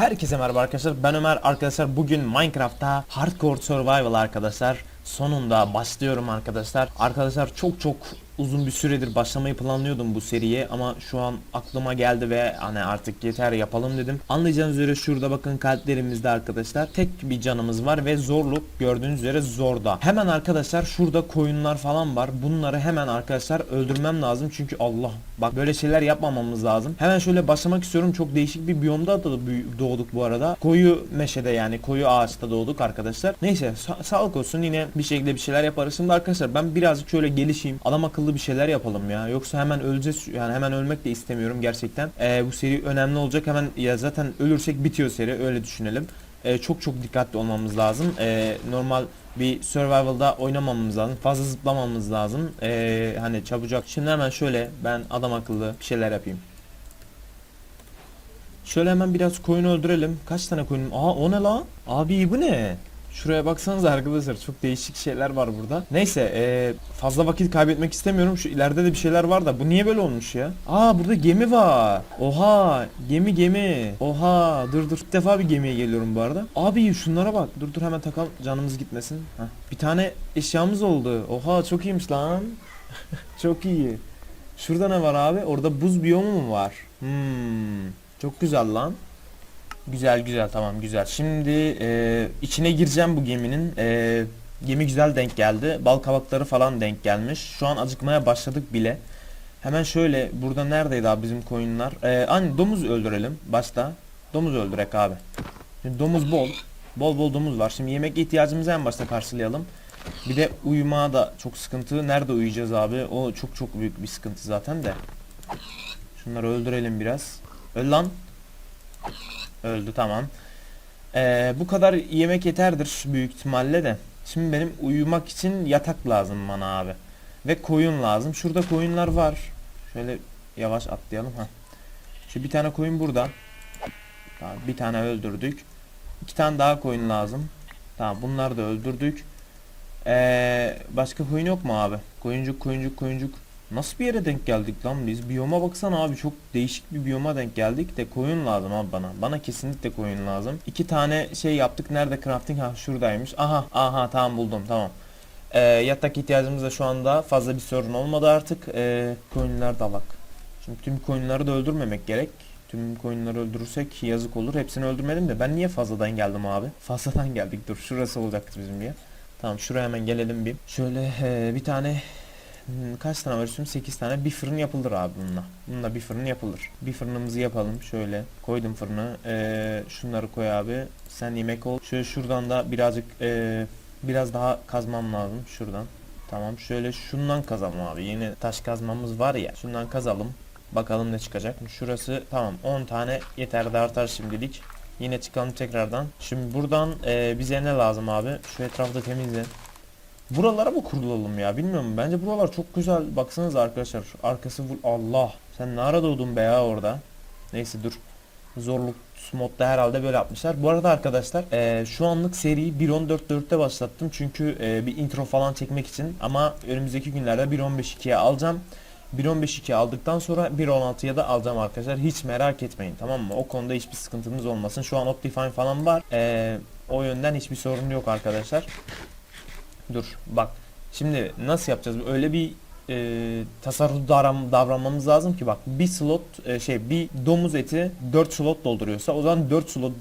Herkese merhaba arkadaşlar. Ben Ömer. Arkadaşlar bugün Minecraft'ta Hardcore Survival arkadaşlar. Sonunda başlıyorum arkadaşlar. Arkadaşlar çok çok uzun bir süredir başlamayı planlıyordum bu seriye ama şu an aklıma geldi ve hani artık yeter yapalım dedim. Anlayacağınız üzere şurada bakın kalplerimizde arkadaşlar. Tek bir canımız var ve zorluk gördüğünüz üzere zorda. Hemen arkadaşlar şurada koyunlar falan var. Bunları hemen arkadaşlar öldürmem lazım çünkü Allah bak böyle şeyler yapmamamız lazım. Hemen şöyle başlamak istiyorum. Çok değişik bir biyomda da doğduk bu arada. Koyu meşede yani koyu ağaçta doğduk arkadaşlar. Neyse sa- sağlık olsun. Yine bir şekilde bir şeyler yaparız. Şimdi arkadaşlar ben birazcık şöyle gelişeyim. Adam akıllı bir şeyler yapalım ya Yoksa hemen öleceğiz yani hemen ölmek de istemiyorum gerçekten Ee, Bu seri önemli olacak hemen ya zaten ölürsek bitiyor seri öyle düşünelim Ee, çok çok dikkatli olmamız lazım. Ee, normal bir survival'da oynamamamız lazım. Fazla zıplamamamız lazım. Ee, hani çabucak. Şimdi hemen şöyle ben adam akıllı bir şeyler yapayım. Şöyle hemen biraz koyun öldürelim. Kaç tane koyun? Aa o ne lan? Abi bu ne? Şuraya baksanıza arkadaşlar çok değişik şeyler var burada. Neyse ee, fazla vakit kaybetmek istemiyorum. Şu ileride de bir şeyler var da bu niye böyle olmuş ya? Aa burada gemi var. Oha gemi gemi. Oha dur dur. İlk defa bir gemiye geliyorum bu arada. Abi şunlara bak. Dur dur hemen takalım canımız gitmesin. Heh. Bir tane eşyamız oldu. Oha çok iyiymiş lan. çok iyi. Şurada ne var abi? Orada buz biyomu mu var? Hmm. Çok güzel lan. Güzel güzel tamam güzel. Şimdi e, içine gireceğim bu geminin. E, gemi güzel denk geldi. Bal kabakları falan denk gelmiş. Şu an acıkmaya başladık bile. Hemen şöyle burada neredeydi abi bizim koyunlar? E, hani domuz öldürelim başta. Domuz öldürek abi. Şimdi domuz bol. Bol bol domuz var. Şimdi yemek ihtiyacımızı en başta karşılayalım. Bir de uyuma da çok sıkıntı. Nerede uyuyacağız abi? O çok çok büyük bir sıkıntı zaten de. Şunları öldürelim biraz. Öl lan. Öldü tamam. Ee, bu kadar yemek yeterdir büyük ihtimalle de. Şimdi benim uyumak için yatak lazım bana abi. Ve koyun lazım. Şurada koyunlar var. Şöyle yavaş atlayalım ha. Şu bir tane koyun burada. Tamam, bir tane öldürdük. İki tane daha koyun lazım. Tamam bunları da öldürdük. Ee, başka koyun yok mu abi? Koyuncuk koyuncuk koyuncuk. Nasıl bir yere denk geldik lan biz? Biyoma baksana abi çok değişik bir biyoma denk geldik de koyun lazım abi bana. Bana kesinlikle koyun lazım. İki tane şey yaptık. Nerede crafting? Ha şuradaymış. Aha aha tamam buldum tamam. Ee, yatak ihtiyacımız da şu anda fazla bir sorun olmadı artık. Ee, koyunlar dalak. Şimdi tüm koyunları da öldürmemek gerek. Tüm koyunları öldürürsek yazık olur. Hepsini öldürmedim de ben niye fazladan geldim abi? Fazladan geldik dur. Şurası olacaktı bizim bir. Tamam şuraya hemen gelelim bir. Şöyle ee, bir tane Kaç tane var üstüm? 8 tane. Bir fırın yapılır abi bununla. Bununla bir fırın yapılır. Bir fırınımızı yapalım. Şöyle koydum fırını. Ee, şunları koy abi. Sen yemek ol. Şöyle şuradan da birazcık ee, biraz daha kazmam lazım. Şuradan. Tamam. Şöyle şundan kazalım abi. Yeni taş kazmamız var ya. Şundan kazalım. Bakalım ne çıkacak. Şurası tamam. 10 tane yeter de artar şimdilik. Yine çıkalım tekrardan. Şimdi buradan ee, bize ne lazım abi? Şu etrafı temizle. Buralara mı kurulalım ya bilmiyorum. Bence buralar çok güzel. Baksanıza arkadaşlar. Arkası full Allah. Sen ne ara doğdun be ya orada. Neyse dur. Zorluk modda herhalde böyle yapmışlar. Bu arada arkadaşlar eee, şu anlık seriyi 1.14.4'te başlattım. Çünkü eee, bir intro falan çekmek için. Ama önümüzdeki günlerde 1.15.2'ye alacağım. 1.15.2 aldıktan sonra 1.16'ya da alacağım arkadaşlar. Hiç merak etmeyin tamam mı? O konuda hiçbir sıkıntımız olmasın. Şu an Optifine falan var. Eee, o yönden hiçbir sorun yok arkadaşlar. Dur bak. Şimdi nasıl yapacağız? Öyle bir e, tasarruf davran- davranmamız lazım ki bak bir slot e, şey bir domuz eti 4 slot dolduruyorsa o zaman 4 slot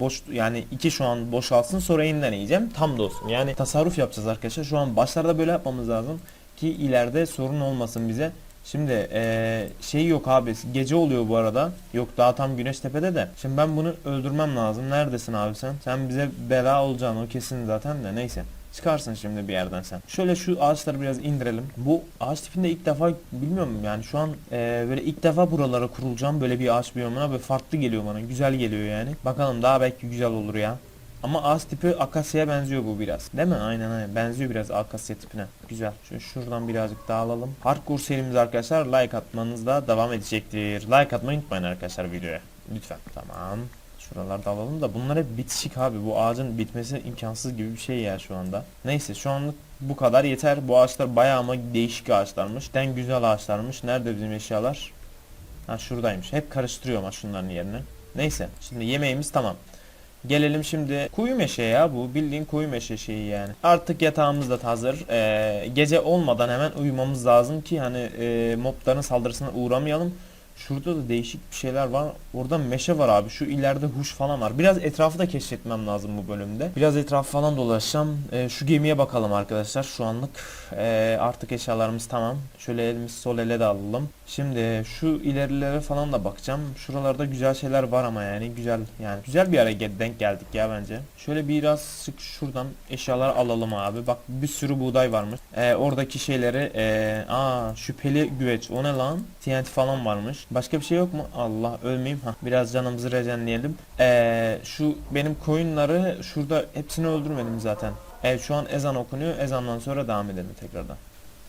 boş yani 2 şu an boşalsın sonra yeniden yiyeceğim tam da olsun. Yani tasarruf yapacağız arkadaşlar. Şu an başlarda böyle yapmamız lazım ki ileride sorun olmasın bize. Şimdi e, şey yok abi gece oluyor bu arada. Yok daha tam güneş tepede de. Şimdi ben bunu öldürmem lazım. Neredesin abi sen? Sen bize bela olacaksın o kesin zaten de neyse. Çıkarsın şimdi bir yerden sen. Şöyle şu ağaçları biraz indirelim. Bu ağaç tipinde ilk defa bilmiyorum yani şu an e, böyle ilk defa buralara kurulacağım böyle bir ağaç biyomuna böyle farklı geliyor bana. Güzel geliyor yani. Bakalım daha belki güzel olur ya. Ama ağaç tipi akasya'ya benziyor bu biraz. Değil mi? Aynen aynen. Benziyor biraz akasya tipine. Güzel. Şu şuradan birazcık daha alalım. Hardcore serimiz arkadaşlar like atmanız da devam edecektir. Like atmayı unutmayın arkadaşlar videoya. Lütfen. Tamam. Şuralarda alalım da bunlar hep bitişik abi. Bu ağacın bitmesi imkansız gibi bir şey ya şu anda. Neyse şu anlık bu kadar yeter. Bu ağaçlar bayağı ama değişik ağaçlarmış. Den güzel ağaçlarmış. Nerede bizim eşyalar? Ha şuradaymış. Hep karıştırıyorum ha şunların yerine. Neyse şimdi yemeğimiz tamam. Gelelim şimdi koyu meşe ya bu bildiğin koyu meşe şeyi yani. Artık yatağımız da hazır. Ee, gece olmadan hemen uyumamız lazım ki hani e, mobların saldırısına uğramayalım. Şurada da değişik bir şeyler var. Orada meşe var abi. Şu ileride huş falan var. Biraz etrafı da keşfetmem lazım bu bölümde. Biraz etrafı falan dolaşacağım. Ee, şu gemiye bakalım arkadaşlar şu anlık. Ee, artık eşyalarımız tamam. Şöyle elimiz sol ele de alalım. Şimdi şu ilerilere falan da bakacağım. Şuralarda güzel şeyler var ama yani güzel yani güzel bir gel- denk geldik ya bence. Şöyle biraz sık şuradan eşyalar alalım abi. Bak bir sürü buğday varmış. Ee, oradaki şeyleri ee, aa şüpheli güveç o ne lan? TNT falan varmış. Başka bir şey yok mu? Allah ölmeyeyim. ha biraz canımızı rejenleyelim. Ee, şu benim koyunları şurada hepsini öldürmedim zaten. Evet şu an ezan okunuyor. Ezandan sonra devam edelim tekrardan.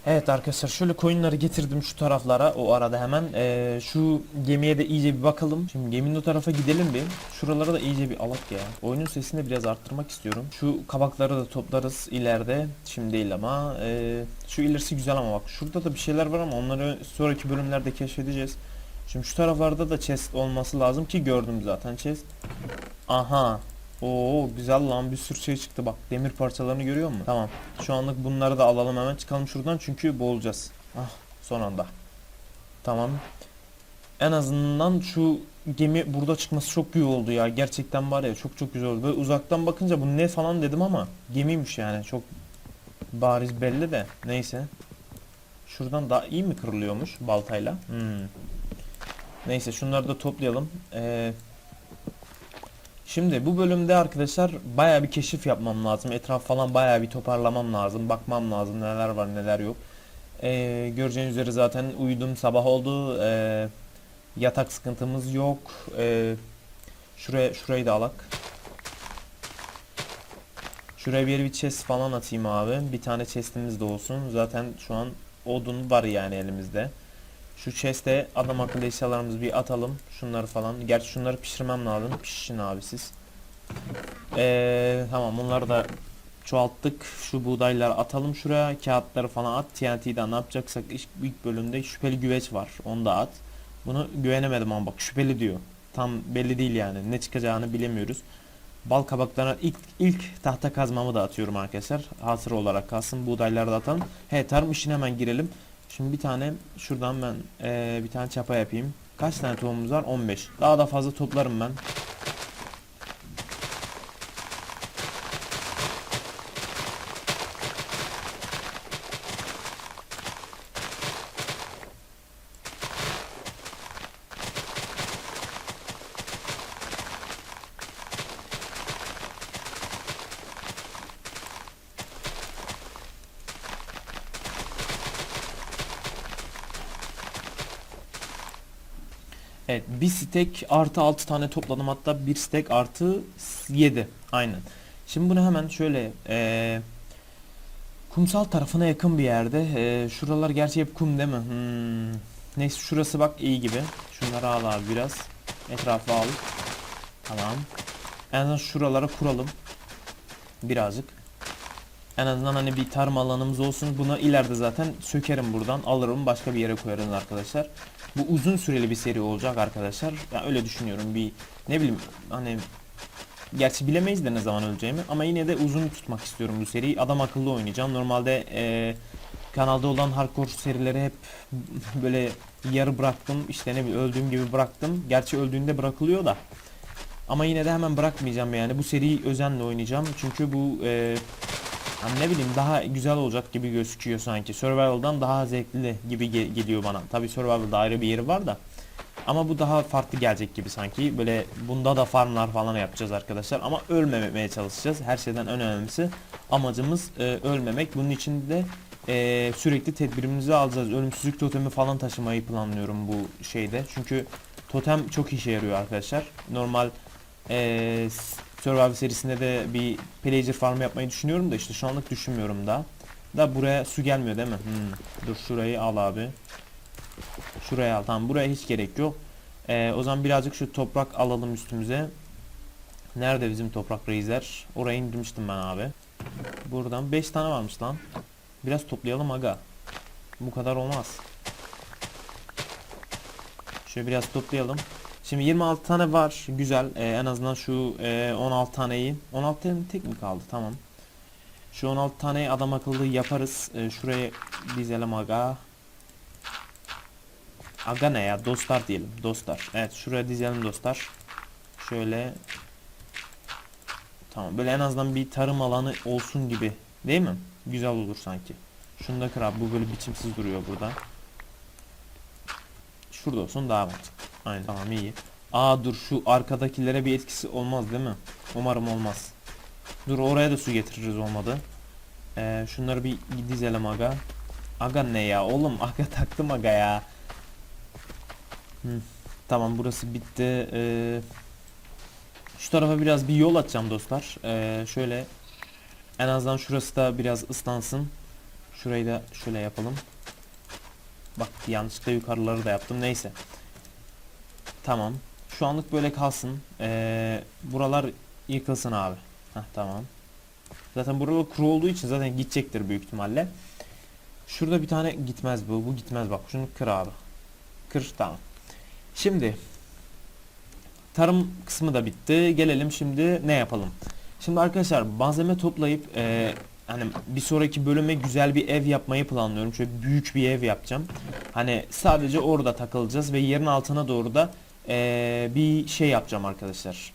Evet arkadaşlar şöyle koyunları getirdim şu taraflara o arada hemen Ee, şu gemiye de iyice bir bakalım. Şimdi geminin o tarafa gidelim bir. Şuralara da iyice bir alak ya. Oyunun sesini biraz arttırmak istiyorum. Şu kabakları da toplarız ileride. Şimdi değil ama ee, şu ilerisi güzel ama bak şurada da bir şeyler var ama onları sonraki bölümlerde keşfedeceğiz. Şimdi şu taraflarda da chest olması lazım ki gördüm zaten chest. Aha. Oo güzel lan bir sürü şey çıktı bak demir parçalarını görüyor musun? Tamam şu anlık bunları da alalım hemen çıkalım şuradan çünkü boğulacağız. Ah son anda. Tamam. En azından şu gemi burada çıkması çok iyi oldu ya. Gerçekten var ya çok çok güzel oldu. Böyle uzaktan bakınca bu ne falan dedim ama gemiymiş yani çok bariz belli de neyse. Şuradan daha iyi mi kırılıyormuş baltayla? Hmm. Neyse şunları da toplayalım. Ee, Şimdi bu bölümde arkadaşlar baya bir keşif yapmam lazım. Etraf falan baya bir toparlamam lazım. Bakmam lazım neler var neler yok. Ee, göreceğiniz üzere zaten uyudum sabah oldu. Ee, yatak sıkıntımız yok. Ee, şuraya şurayı da alak. Şuraya bir bir chest falan atayım abi. Bir tane chestimiz de olsun. Zaten şu an odun var yani elimizde. Şu chest'e adam akıllı eşyalarımızı bir atalım. Şunları falan. Gerçi şunları pişirmem lazım. Pişin abi siz. Ee, tamam bunları da çoğalttık. Şu buğdayları atalım şuraya. Kağıtları falan at. TNT'den ne yapacaksak ilk, bölümde şüpheli güveç var. Onu da at. Bunu güvenemedim ama bak şüpheli diyor. Tam belli değil yani. Ne çıkacağını bilemiyoruz. Bal kabaklarına ilk ilk tahta kazmamı da atıyorum arkadaşlar. Hasır olarak kalsın. Buğdayları da atalım. He tarım işine hemen girelim. Şimdi bir tane şuradan ben eee, bir tane çapa yapayım. Kaç tane tohumumuz var? 15. Daha da fazla toplarım ben. Evet bir stek artı 6 tane topladım hatta bir stek artı 7 aynen. Şimdi bunu hemen şöyle eee, kumsal tarafına yakın bir yerde eee, şuralar gerçi hep kum değil mi? Hmm. Neyse şurası bak iyi gibi. Şunları al abi biraz. Etrafı al. Tamam. En azından şuralara kuralım. Birazcık. En azından hani bir tarım alanımız olsun. Buna ileride zaten sökerim buradan. Alırım başka bir yere koyarız arkadaşlar. Bu uzun süreli bir seri olacak arkadaşlar. Ya öyle düşünüyorum. Bir ne bileyim hani gerçi bilemeyiz de ne zaman öleceğimi ama yine de uzun tutmak istiyorum bu seriyi. Adam akıllı oynayacağım. Normalde eee, kanalda olan hardcore serileri hep böyle yarı bıraktım. İşte ne bileyim öldüğüm gibi bıraktım. Gerçi öldüğünde bırakılıyor da. Ama yine de hemen bırakmayacağım yani. Bu seriyi özenle oynayacağım. Çünkü bu eee Hani ne bileyim daha güzel olacak gibi gözüküyor sanki. Survival'dan daha zevkli gibi ge- geliyor bana. Tabi Survival'da ayrı bir yeri var da. Ama bu daha farklı gelecek gibi sanki. Böyle bunda da farmlar falan yapacağız arkadaşlar. Ama ölmemeye çalışacağız. Her şeyden en önemlisi amacımız e, ölmemek. Bunun için de e, sürekli tedbirimizi alacağız. Ölümsüzlük totemi falan taşımayı planlıyorum bu şeyde. Çünkü totem çok işe yarıyor arkadaşlar. Normal e, Survivor serisinde de bir pillager farm yapmayı düşünüyorum da işte şu anlık düşünmüyorum da. Da buraya su gelmiyor değil mi? Hmm. Dur şurayı al abi. Şuraya al. Tamam buraya hiç gerek yok. Ee, o zaman birazcık şu toprak alalım üstümüze. Nerede bizim toprak reisler? Oraya indirmiştim ben abi. Buradan 5 tane varmış lan. Biraz toplayalım aga. Bu kadar olmaz. Şöyle biraz toplayalım. Şimdi 26 tane var. Güzel. Ee, en azından şu e, 16 taneyi. 16 tane tek mi kaldı? Tamam. Şu 16 taneyi adam akıllı yaparız. Ee, şuraya dizelim aga. Aga ne ya? Dostlar diyelim. Dostlar. Evet şuraya dizelim dostlar. Şöyle. Tamam. Böyle en azından bir tarım alanı olsun gibi. Değil mi? Güzel olur sanki. Şunu da kır abi. Bu böyle biçimsiz duruyor burada. Şurada olsun daha mantıklı. Aynen tamam iyi. Aa dur şu arkadakilere bir etkisi olmaz değil mi? Umarım olmaz. Dur oraya da su getiririz olmadı. Ee, şunları bir dizelim aga. Aga ne ya oğlum aga taktım aga ya. Hı, tamam burası bitti. Ee, şu tarafa biraz bir yol açacağım dostlar. Ee, şöyle en azından şurası da biraz ıslansın. Şurayı da şöyle yapalım. Bak yanlışlıkla yukarıları da yaptım. Neyse. Tamam. Şu anlık böyle kalsın. Ee, buralar yıkılsın abi. Heh, tamam. Zaten buralar kuru olduğu için zaten gidecektir büyük ihtimalle. Şurada bir tane gitmez bu. Bu gitmez bak. Şunu kır abi. Kır tamam. Şimdi tarım kısmı da bitti. Gelelim şimdi ne yapalım? Şimdi arkadaşlar malzeme toplayıp e, hani bir sonraki bölüme güzel bir ev yapmayı planlıyorum. Şöyle büyük bir ev yapacağım. Hani sadece orada takılacağız ve yerin altına doğru da e, bir şey yapacağım arkadaşlar.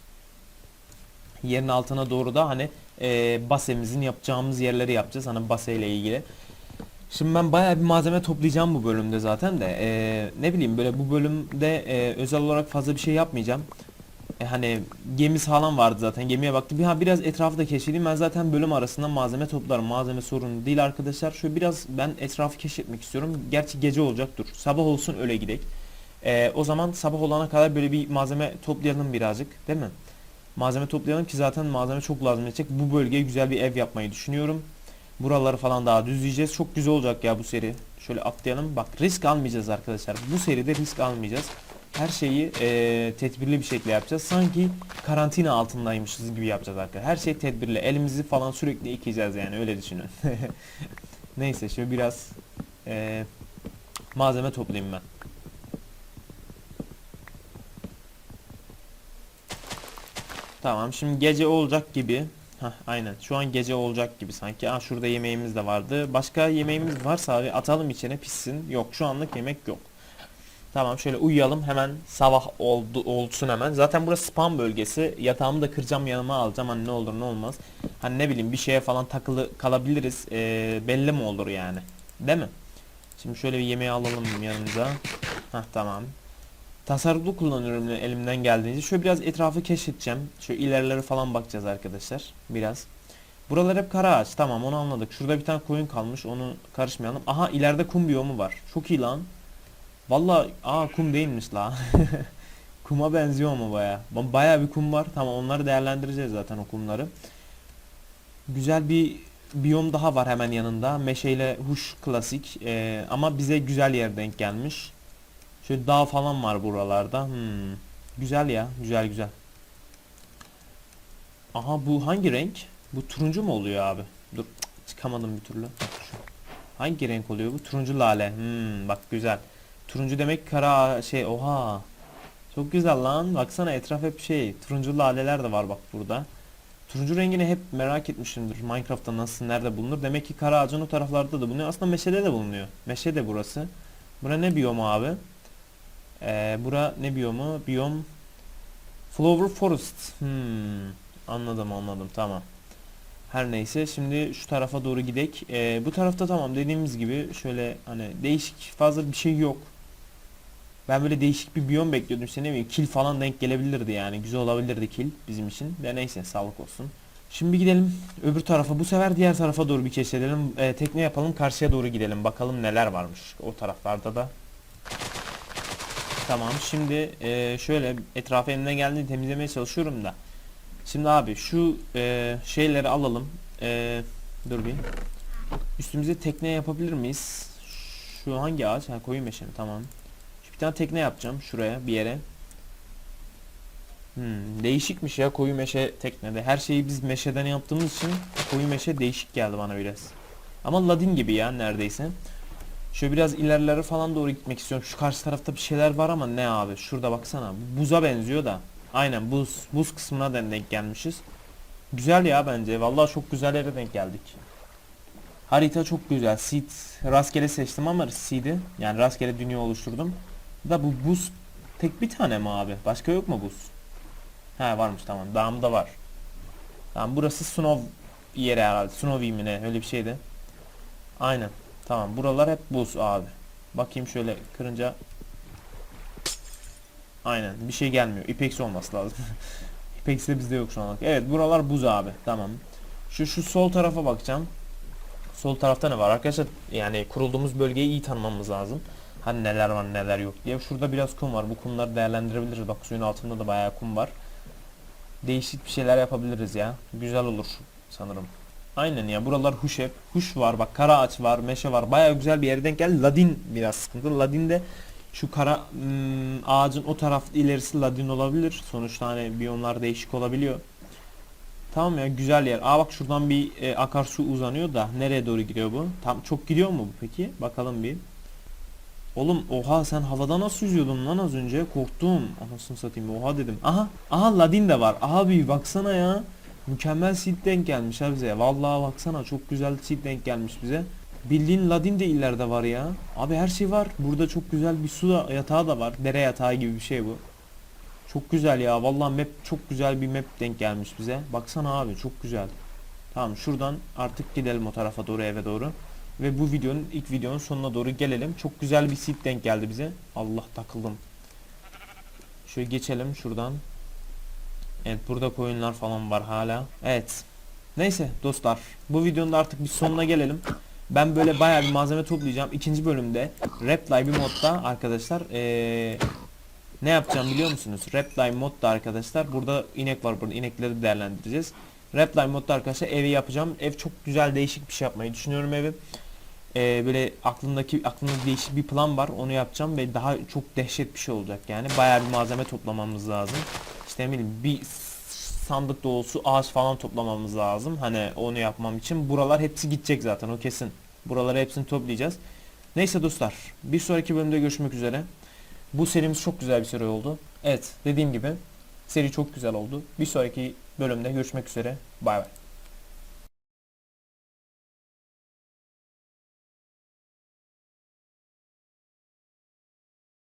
Yerin altına doğru da hani e, basemizin yapacağımız yerleri yapacağız. Hani base ile ilgili. Şimdi ben bayağı bir malzeme toplayacağım bu bölümde zaten de. E, ne bileyim böyle bu bölümde e, özel olarak fazla bir şey yapmayacağım. E, hani gemi falan vardı zaten. Gemiye baktım. Bir, ha, biraz etrafı da keşfedeyim. Ben zaten bölüm arasında malzeme toplarım. Malzeme sorunu değil arkadaşlar. Şöyle biraz ben etrafı keşfetmek istiyorum. Gerçi gece olacak dur. Sabah olsun öyle gidek. E, o zaman sabah olana kadar böyle bir malzeme toplayalım birazcık. Değil mi? Malzeme toplayalım ki zaten malzeme çok lazım edecek. Bu bölgeye güzel bir ev yapmayı düşünüyorum. Buraları falan daha düzleyeceğiz. Çok güzel olacak ya bu seri. Şöyle atlayalım. Bak risk almayacağız arkadaşlar. Bu seride risk almayacağız. Her şeyi e, tedbirli bir şekilde yapacağız. Sanki karantina altındaymışız gibi yapacağız arkadaşlar. Her şey tedbirli. Elimizi falan sürekli yıkayacağız yani öyle düşünün. Neyse şimdi biraz e, malzeme toplayayım ben. Tamam şimdi gece olacak gibi. Hah aynen şu an gece olacak gibi sanki. Aa şurada yemeğimiz de vardı. Başka yemeğimiz varsa abi atalım içine pişsin. Yok şu anlık yemek yok. Tamam şöyle uyuyalım hemen sabah oldu olsun hemen. Zaten burası spam bölgesi. Yatağımı da kıracağım yanıma alacağım hani ne olur ne olmaz. Hani ne bileyim bir şeye falan takılı kalabiliriz. Ee, belli mi olur yani. Değil mi? Şimdi şöyle bir yemeği alalım yanımıza. Hah tamam. Tasarruflu kullanıyorum elimden geldiğince. Şöyle biraz etrafı keşfedeceğim. Şöyle ilerilere falan bakacağız arkadaşlar. Biraz. Buralar hep kara ağaç. Tamam onu anladık. Şurada bir tane koyun kalmış. Onu karışmayalım. Aha ileride kum biyomu var. Çok iyi lan. Vallahi aa kum değilmiş la. Kuma benziyor ama baya. Baya bir kum var. Tamam onları değerlendireceğiz zaten o kumları. Güzel bir biyom daha var hemen yanında. Meşeyle huş klasik. Ee, ama bize güzel yer denk gelmiş. Şöyle dağ falan var buralarda. Hmm. Güzel ya. Güzel güzel. Aha bu hangi renk? Bu turuncu mu oluyor abi? Dur çıkamadım bir türlü. Hangi renk oluyor bu? Turuncu lale. Hmm, bak güzel. Turuncu demek kara şey oha. Çok güzel lan. Baksana etraf hep şey. Turuncu laleler de var bak burada. Turuncu rengini hep merak etmişimdir. Minecraft'ta nasıl nerede bulunur? Demek ki kara ağacın o taraflarda da bulunuyor. Aslında meşede de bulunuyor. Meşe de burası. Bura ne biyomu abi? Ee, bura ne biyomu? Biyom Flower Forest. Hmm, anladım anladım tamam. Her neyse şimdi şu tarafa doğru gidek. Ee, bu tarafta tamam dediğimiz gibi şöyle hani değişik fazla bir şey yok. Ben böyle değişik bir biyom bekliyordum işte ne bileyim kil falan denk gelebilirdi yani güzel olabilirdi kil bizim için. De neyse sağlık olsun. Şimdi gidelim öbür tarafa bu sefer diğer tarafa doğru bir keşfedelim. Ee, tekne yapalım karşıya doğru gidelim bakalım neler varmış o taraflarda da. Tamam şimdi e, şöyle etrafı elimden geldiğince temizlemeye çalışıyorum da. Şimdi abi şu e, şeyleri alalım. E, dur bir. Üstümüze tekne yapabilir miyiz? Şu hangi ağaç? Ha koyun meşe mi? Tamam. Şu bir tane tekne yapacağım şuraya bir yere. Hmm, değişikmiş ya koyu meşe teknede. Her şeyi biz meşeden yaptığımız için koyu meşe değişik geldi bana biraz. Ama ladin gibi ya neredeyse. Şöyle biraz ilerlere falan doğru gitmek istiyorum. Şu karşı tarafta bir şeyler var ama ne abi? Şurada baksana. Buza benziyor da. Aynen buz. Buz kısmına denk gelmişiz. Güzel ya bence. Vallahi çok güzel yere denk geldik. Harita çok güzel. Seed rastgele seçtim ama seed'i yani rastgele dünya oluşturdum. Da bu buz tek bir tane mi abi? Başka yok mu buz? Ha varmış tamam. Dağımda var. Tamam burası snow yeri herhalde. Snowy mi ne? Öyle bir şeydi. Aynen. Tamam buralar hep buz abi. Bakayım şöyle kırınca. Aynen bir şey gelmiyor. İpeksi olması lazım. İpeksi de bizde yok şu an. Evet buralar buz abi. Tamam. Şu şu sol tarafa bakacağım. Sol tarafta ne var arkadaşlar? Yani kurulduğumuz bölgeyi iyi tanımamız lazım. Hani neler var neler yok diye. Şurada biraz kum var. Bu kumları değerlendirebiliriz. Bak suyun altında da bayağı kum var. Değişik bir şeyler yapabiliriz ya. Güzel olur sanırım. Aynen ya buralar huş hep. Huş var bak kara ağaç var meşe var. Bayağı güzel bir yere denk geldi. Ladin biraz sıkıntı. Ladin de şu kara hmm, ağacın o taraf ilerisi ladin olabilir. Sonuçta hani biyomlar değişik olabiliyor. Tamam ya güzel yer. Aa bak şuradan bir e, akarsu uzanıyor da nereye doğru gidiyor bu? Tam çok gidiyor mu bu peki? Bakalım bir. Oğlum oha sen havada nasıl yüzüyordun lan az önce? Korktum. Anasını satayım oha dedim. Aha aha ladin de var. Abi baksana ya. Mükemmel seed denk gelmiş ha bize. Vallahi baksana çok güzel seed denk gelmiş bize. Bildiğin ladin de ileride var ya. Abi her şey var. Burada çok güzel bir su da yatağı da var. Dere yatağı gibi bir şey bu. Çok güzel ya. Vallahi map çok güzel bir map denk gelmiş bize. Baksana abi çok güzel. Tamam şuradan artık gidelim o tarafa doğru eve doğru. Ve bu videonun ilk videonun sonuna doğru gelelim. Çok güzel bir seed denk geldi bize. Allah takıldım. Şöyle geçelim şuradan. Evet burada koyunlar falan var hala. Evet. Neyse dostlar. Bu videonun da artık bir sonuna gelelim. Ben böyle bayağı bir malzeme toplayacağım. İkinci bölümde Reply bir modda arkadaşlar ee, ne yapacağım biliyor musunuz? Reply modda arkadaşlar burada inek var burada inekleri değerlendireceğiz. Reply modda arkadaşlar evi yapacağım. Ev çok güzel değişik bir şey yapmayı düşünüyorum evi. Ee, böyle aklımdaki aklımda değişik bir plan var. Onu yapacağım ve daha çok dehşet bir şey olacak yani. Bayağı bir malzeme toplamamız lazım. İşte ne bileyim bir sandık dolusu ağaç falan toplamamız lazım. Hani onu yapmam için. Buralar hepsi gidecek zaten o kesin. Buraları hepsini toplayacağız. Neyse dostlar bir sonraki bölümde görüşmek üzere. Bu serimiz çok güzel bir seri oldu. Evet dediğim gibi seri çok güzel oldu. Bir sonraki bölümde görüşmek üzere. Bay bay.